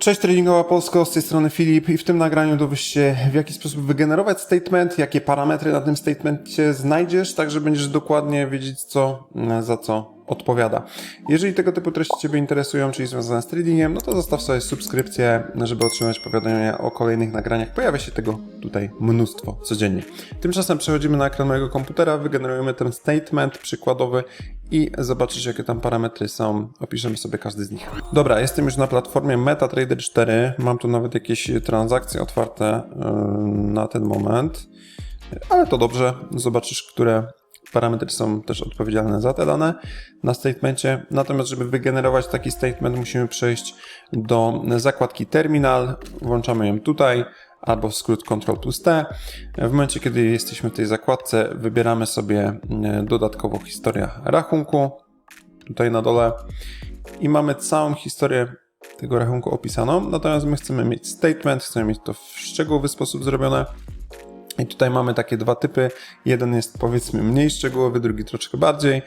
Cześć Tradingowa Polsko, z tej strony Filip i w tym nagraniu dowiesz się w jaki sposób wygenerować statement, jakie parametry na tym statemencie znajdziesz, tak że będziesz dokładnie wiedzieć co mm, za co odpowiada. Jeżeli tego typu treści Ciebie interesują, czyli związane z tradingiem, no to zostaw sobie subskrypcję, żeby otrzymać powiadomienia o kolejnych nagraniach. Pojawia się tego tutaj mnóstwo codziennie. Tymczasem przechodzimy na ekran mojego komputera, wygenerujemy ten statement przykładowy i zobaczysz jakie tam parametry są. Opiszemy sobie każdy z nich. Dobra, jestem już na platformie MetaTrader 4. Mam tu nawet jakieś transakcje otwarte yy, na ten moment. Ale to dobrze. Zobaczysz, które parametry są też odpowiedzialne za te dane na statemencie. Natomiast, żeby wygenerować taki statement, musimy przejść do zakładki Terminal. Włączamy ją tutaj albo skrót Ctrl plus T. W momencie, kiedy jesteśmy w tej zakładce, wybieramy sobie dodatkowo historię rachunku tutaj na dole i mamy całą historię tego rachunku opisaną. Natomiast my chcemy mieć statement, chcemy mieć to w szczegółowy sposób zrobione. I tutaj mamy takie dwa typy. Jeden jest powiedzmy mniej szczegółowy, drugi troszkę bardziej.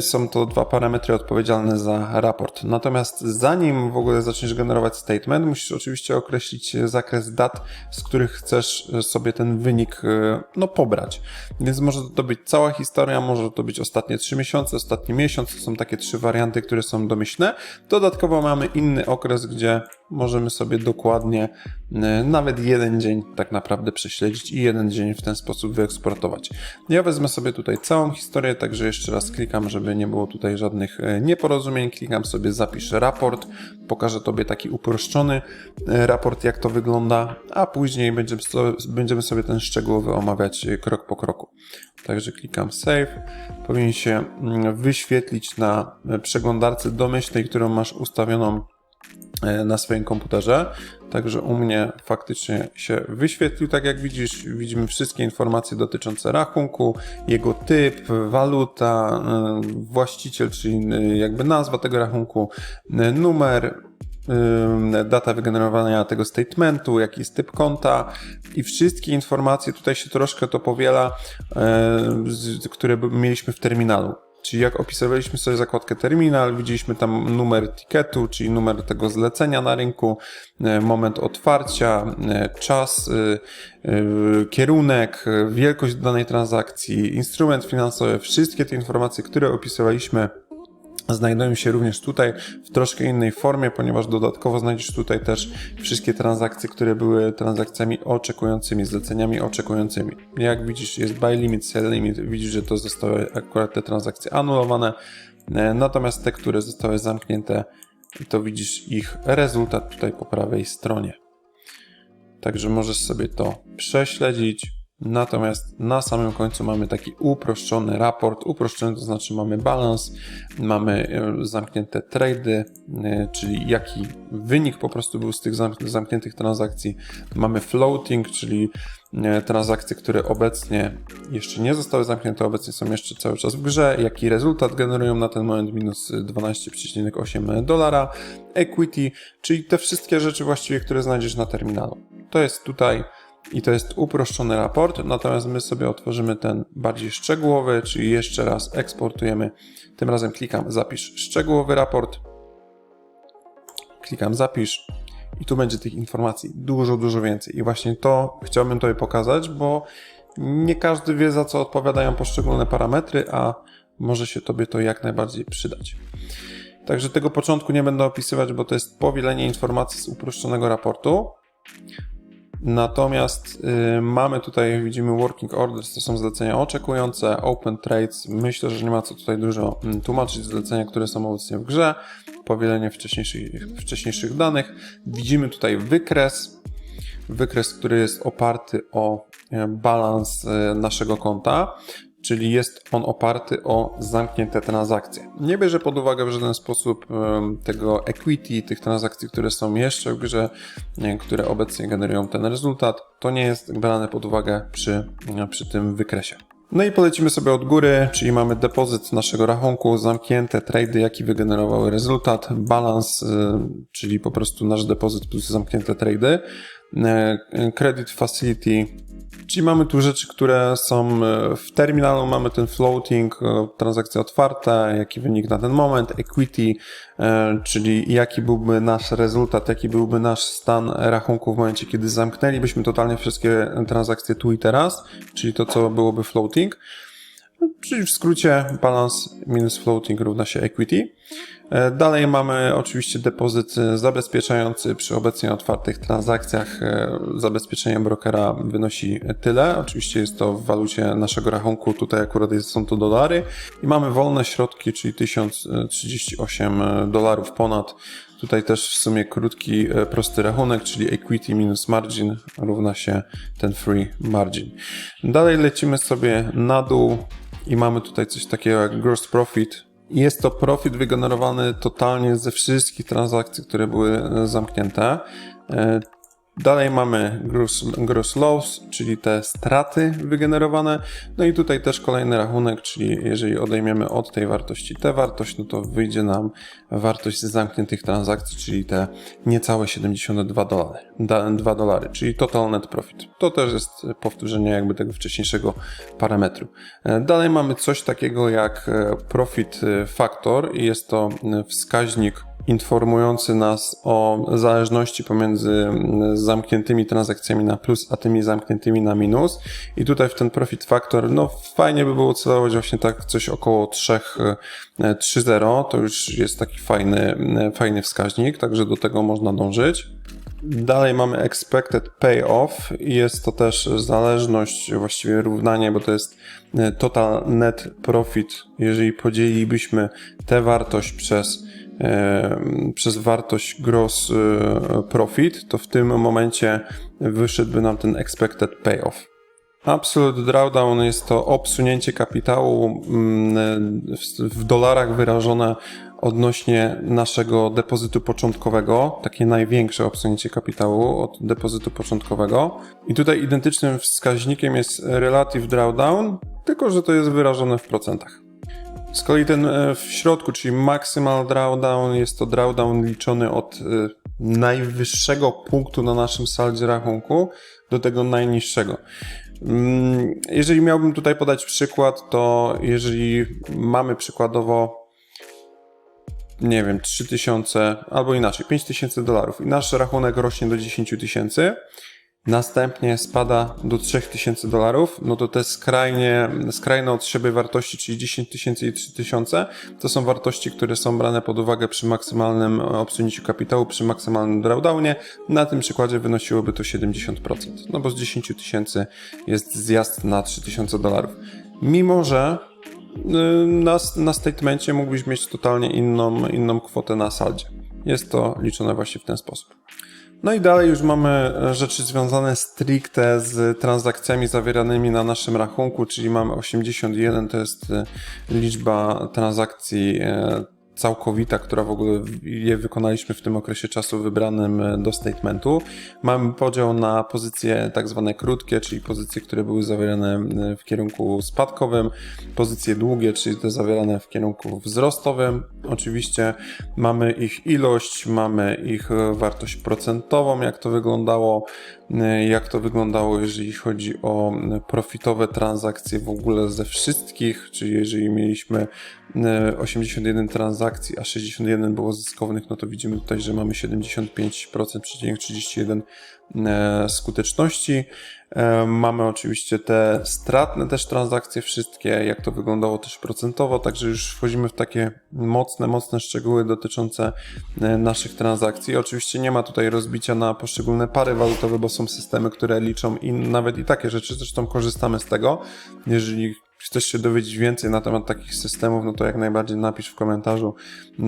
Są to dwa parametry odpowiedzialne za raport. Natomiast zanim w ogóle zaczniesz generować statement, musisz oczywiście określić zakres dat, z których chcesz sobie ten wynik no, pobrać. Więc może to być cała historia, może to być ostatnie trzy miesiące, ostatni miesiąc. To są takie trzy warianty, które są domyślne. Dodatkowo mamy inny okres, gdzie możemy sobie dokładnie nawet jeden dzień tak naprawdę prześledzić i jeden dzień w ten sposób wyeksportować. Ja wezmę sobie tutaj całą historię, także jeszcze raz klikam, żeby nie było tutaj żadnych nieporozumień. Klikam sobie zapisz raport, pokażę Tobie taki uproszczony raport, jak to wygląda, a później będziemy sobie, będziemy sobie ten szczegółowy omawiać krok po kroku. Także klikam Save. Powinien się wyświetlić na przeglądarce domyślnej, którą masz ustawioną na swoim komputerze. Także u mnie faktycznie się wyświetlił, tak jak widzisz, widzimy wszystkie informacje dotyczące rachunku, jego typ, waluta, właściciel, czyli jakby nazwa tego rachunku, numer, data wygenerowania tego statementu, jaki jest typ konta i wszystkie informacje, tutaj się troszkę to powiela, które mieliśmy w terminalu. Czyli jak opisywaliśmy sobie zakładkę terminal, widzieliśmy tam numer ticketu, czyli numer tego zlecenia na rynku, moment otwarcia, czas, kierunek, wielkość danej transakcji, instrument finansowy, wszystkie te informacje, które opisywaliśmy znajdują się również tutaj w troszkę innej formie, ponieważ dodatkowo znajdziesz tutaj też wszystkie transakcje, które były transakcjami oczekującymi, zleceniami oczekującymi. Jak widzisz, jest buy limit, sell limit, widzisz, że to zostały akurat te transakcje anulowane, natomiast te, które zostały zamknięte, to widzisz ich rezultat tutaj po prawej stronie. Także możesz sobie to prześledzić, Natomiast na samym końcu mamy taki uproszczony raport. Uproszczony to znaczy mamy balans, mamy zamknięte trady, czyli jaki wynik po prostu był z tych zamkniętych transakcji. Mamy floating, czyli transakcje, które obecnie jeszcze nie zostały zamknięte, obecnie są jeszcze cały czas w grze. Jaki rezultat generują na ten moment? Minus 12,8 dolara. Equity, czyli te wszystkie rzeczy właściwie, które znajdziesz na terminalu. To jest tutaj i to jest uproszczony raport, natomiast my sobie otworzymy ten bardziej szczegółowy, czyli jeszcze raz eksportujemy. Tym razem klikam zapisz szczegółowy raport. Klikam zapisz i tu będzie tych informacji dużo, dużo więcej. I właśnie to chciałbym Tobie pokazać, bo nie każdy wie za co odpowiadają poszczególne parametry, a może się Tobie to jak najbardziej przydać. Także tego początku nie będę opisywać, bo to jest powielenie informacji z uproszczonego raportu. Natomiast y, mamy tutaj, widzimy working orders, to są zlecenia oczekujące, open trades. Myślę, że nie ma co tutaj dużo mm, tłumaczyć. Zlecenia, które są obecnie w grze, powielenie wcześniejszych, wcześniejszych danych. Widzimy tutaj wykres, wykres, który jest oparty o e, balans e, naszego konta czyli jest on oparty o zamknięte transakcje. Nie bierze pod uwagę w żaden sposób tego equity, tych transakcji, które są jeszcze w grze, które obecnie generują ten rezultat. To nie jest brane pod uwagę przy, przy tym wykresie. No i polecimy sobie od góry, czyli mamy depozyt naszego rachunku, zamknięte trady, jaki wygenerowały rezultat, balans, czyli po prostu nasz depozyt plus zamknięte trady, credit facility, Czyli mamy tu rzeczy, które są e, w terminalu, mamy ten floating, e, transakcje otwarte, jaki wynik na ten moment, equity, e, czyli jaki byłby nasz rezultat, jaki byłby nasz stan rachunku w momencie, kiedy zamknęlibyśmy totalnie wszystkie transakcje tu i teraz, czyli to, co byłoby floating. Czyli w skrócie balance minus floating równa się equity. E, Dalej mamy oczywiście depozyt zabezpieczający przy obecnie otwartych transakcjach. e, Zabezpieczenie brokera wynosi tyle. Oczywiście jest to w walucie naszego rachunku. Tutaj akurat są to dolary. I mamy wolne środki, czyli 1038 dolarów ponad. Tutaj też w sumie krótki, e, prosty rachunek, czyli equity minus margin równa się ten free margin. Dalej lecimy sobie na dół i mamy tutaj coś takiego jak gross profit. Jest to profit wygenerowany totalnie ze wszystkich transakcji, które były e, zamknięte. E, Dalej mamy gross, gross loss, czyli te straty wygenerowane. No i tutaj też kolejny rachunek, czyli jeżeli odejmiemy od tej wartości tę wartość, no to wyjdzie nam wartość zamkniętych transakcji, czyli te niecałe 72 dolary, da- 2 dolary, czyli total net profit. To też jest powtórzenie jakby tego wcześniejszego parametru. E, Dalej mamy coś takiego jak e, profit factor i jest to e, wskaźnik informujący nas o zależności pomiędzy mm, zamkniętymi transakcjami na plus, a tymi zamkniętymi na minus. I tutaj w ten profit factor, no fajnie by było celować właśnie tak coś około 3, e, 3,0. To już jest taki fajny, e, fajny wskaźnik, także do tego można dążyć. Dalej mamy expected payoff i jest to też zależność, właściwie równanie, bo to jest e, total net profit. Jeżeli podzielilibyśmy tę wartość przez e, przez wartość gross e, profit, to w tym momencie wyszedłby nam ten expected payoff. Absolute drawdown jest to obsunięcie kapitału mm, w, w dolarach wyrażone odnośnie naszego depozytu początkowego, takie największe obsunięcie kapitału od depozytu początkowego. I tutaj identycznym wskaźnikiem jest relative drawdown, tylko że to jest wyrażone w procentach. Z kolei ten e, w środku, czyli maximal drawdown, jest to drawdown liczony od e, najwyższego punktu na naszym saldzie rachunku do tego najniższego. Mm, Jeżeli miałbym tutaj podać przykład, to jeżeli mamy przykładowo nie wiem, 3000 albo inaczej, 5000 dolarów i nasz rachunek rośnie do 10 tysięcy, następnie spada do 3000 dolarów, no to te skrajnie, skrajne od siebie wartości, czyli 10 tysięcy i 3000, to są wartości, które są brane pod uwagę przy maksymalnym obsunięciu kapitału, przy maksymalnym drawdownie. Na tym przykładzie wynosiłoby to 70%, no bo z 10 tysięcy jest zjazd na 3000 dolarów. Mimo, że y, na, na statemencie mógłbyś mieć totalnie inną, inną kwotę na saldzie. Jest to liczone właśnie w ten sposób. No i dalej już mamy rzeczy związane stricte z transakcjami zawieranymi na naszym rachunku, czyli mamy 81, to jest e, liczba transakcji e, całkowita, która w ogóle je wykonaliśmy w tym okresie czasu wybranym e, do statementu. Mamy podział na pozycje tak zwane krótkie, czyli pozycje, które były zawierane e, w kierunku spadkowym, pozycje długie, czyli te zawierane w kierunku wzrostowym. Oczywiście mamy ich ilość, mamy ich e, wartość procentową, jak to wyglądało, e, jak to wyglądało, jeżeli chodzi o e, profitowe transakcje w ogóle ze wszystkich, czyli jeżeli mieliśmy e, 81 transakcji, a 61 było zyskownych, no to widzimy tutaj, że mamy 75%,31 e, skuteczności. E, Mamy oczywiście te stratne też transakcje wszystkie, jak to wyglądało też procentowo, także już wchodzimy w takie mocne, mocne szczegóły dotyczące e, naszych transakcji. Oczywiście nie ma tutaj rozbicia na poszczególne pary walutowe, bo są systemy, które liczą i nawet i takie rzeczy, zresztą korzystamy z tego. Jeżeli chcesz się dowiedzieć więcej na temat takich systemów, no to jak najbardziej napisz w komentarzu,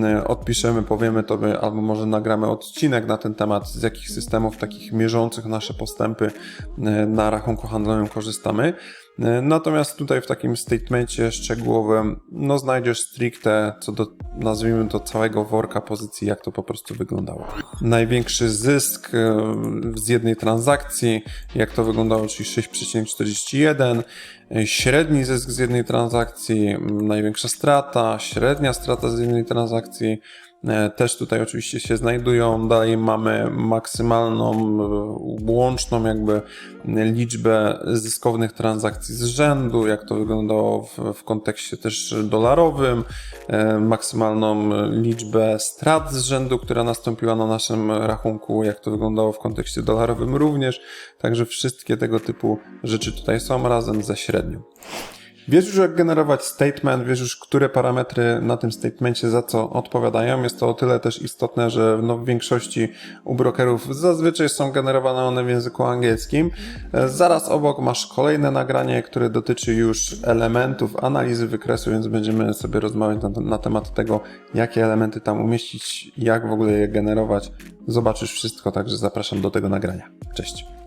e, odpiszemy, powiemy tobie, albo może nagramy odcinek na ten temat, z jakich systemów takich mierzących nasze postępy e, na rachunku handlowym korzystamy. E, Natomiast tutaj w takim statemencie szczegółowym, no znajdziesz stricte co do, nazwijmy to całego worka pozycji, jak to po prostu wyglądało. Największy zysk e, z jednej transakcji, jak to wyglądało, czyli 6,41, e, średni zysk z jednej transakcji, największa strata, średnia strata z jednej transakcji, też tutaj oczywiście się znajdują. Dalej mamy maksymalną e, łączną jakby liczbę zyskownych transakcji z rzędu, jak to wyglądało w, w kontekście też dolarowym, e, maksymalną liczbę strat z rzędu, która nastąpiła na naszym rachunku, jak to wyglądało w kontekście dolarowym również. Także wszystkie tego typu rzeczy tutaj są razem ze średnią. Wiesz już jak generować statement, wiesz już które parametry na tym statemencie za co odpowiadają. Jest to o tyle też istotne, że no w większości u brokerów zazwyczaj są generowane one w języku angielskim. E, Zaraz obok masz kolejne nagranie, które dotyczy już elementów analizy wykresu, więc będziemy sobie rozmawiać na, na temat tego, jakie elementy tam umieścić, jak w ogóle je generować. Zobaczysz wszystko, także zapraszam do tego nagrania. Cześć.